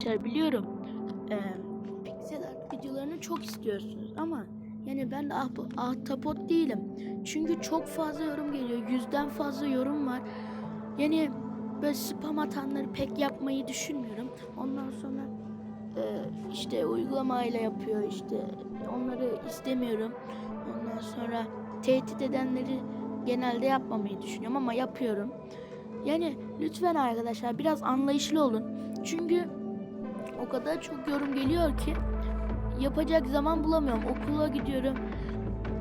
Arkadaşlar biliyorum eee Pixel Art videolarını çok istiyorsunuz ama yani ben de ah, ahtapot değilim. Çünkü çok fazla yorum geliyor. Yüzden fazla yorum var. Yani böyle spam atanları pek yapmayı düşünmüyorum. Ondan sonra eee, işte uygulamayla yapıyor işte onları istemiyorum. Ondan sonra tehdit edenleri genelde yapmamayı düşünüyorum ama yapıyorum. Yani lütfen arkadaşlar biraz anlayışlı olun. Çünkü o kadar çok yorum geliyor ki yapacak zaman bulamıyorum. Okula gidiyorum.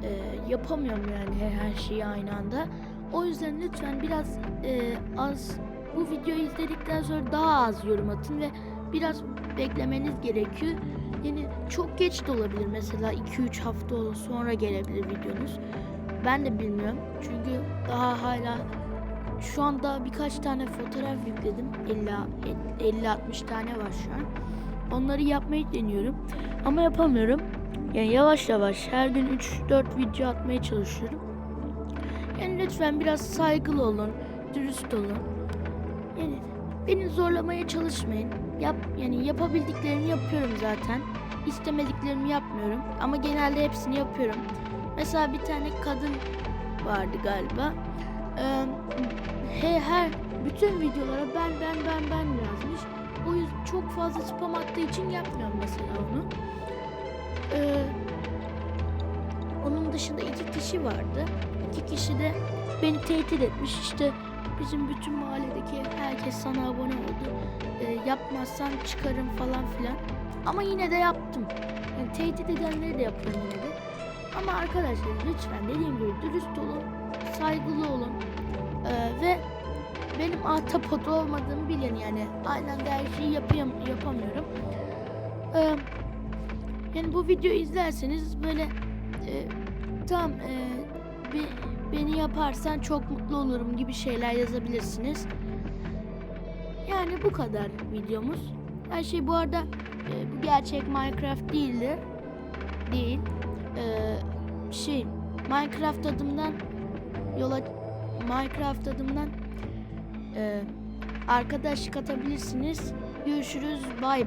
Ee, yapamıyorum yani her, her şeyi aynı anda. O yüzden lütfen biraz e, az bu videoyu izledikten sonra daha az yorum atın ve biraz beklemeniz gerekiyor. Yani çok geç de olabilir mesela 2-3 hafta sonra gelebilir videonuz. Ben de bilmiyorum. Çünkü daha hala şu anda birkaç tane fotoğraf yükledim. 50-60 tane var şu an. Onları yapmayı deniyorum. Ama yapamıyorum. Yani yavaş yavaş her gün 3-4 video atmaya çalışıyorum. Yani lütfen biraz saygılı olun, dürüst olun. Yani beni zorlamaya çalışmayın. Yap yani yapabildiklerimi yapıyorum zaten. İstemediklerimi yapmıyorum ama genelde hepsini yapıyorum. Mesela bir tane kadın vardı galiba. Ee, he, her bütün videolara ben ben ben ben yazmış. O yüzden çok fazla spam attığı için yapmıyorum mesela onu. Ee, onun dışında iki kişi vardı. İki kişi de beni tehdit etmiş. İşte bizim bütün mahalledeki herkes sana abone oldu. Ee, yapmazsan çıkarım falan filan. Ama yine de yaptım. Yani tehdit edenleri de yapıyorum yine. Ama arkadaşlar lütfen dediğim gibi dürüst olun, saygılı olun. Ee, ve benim ahtapot olmadığımı bilin yani. Aynen de her şeyi yapayım, yapamıyorum. Ee, yani bu videoyu izlerseniz böyle e, tam e, be- beni yaparsan çok mutlu olurum gibi şeyler yazabilirsiniz. Yani bu kadar videomuz. Her şey bu arada e, bu gerçek Minecraft değildir. Değil. Ee, şey Minecraft adımdan yola Minecraft adımdan e, arkadaşlık atabilirsiniz. Görüşürüz. Bay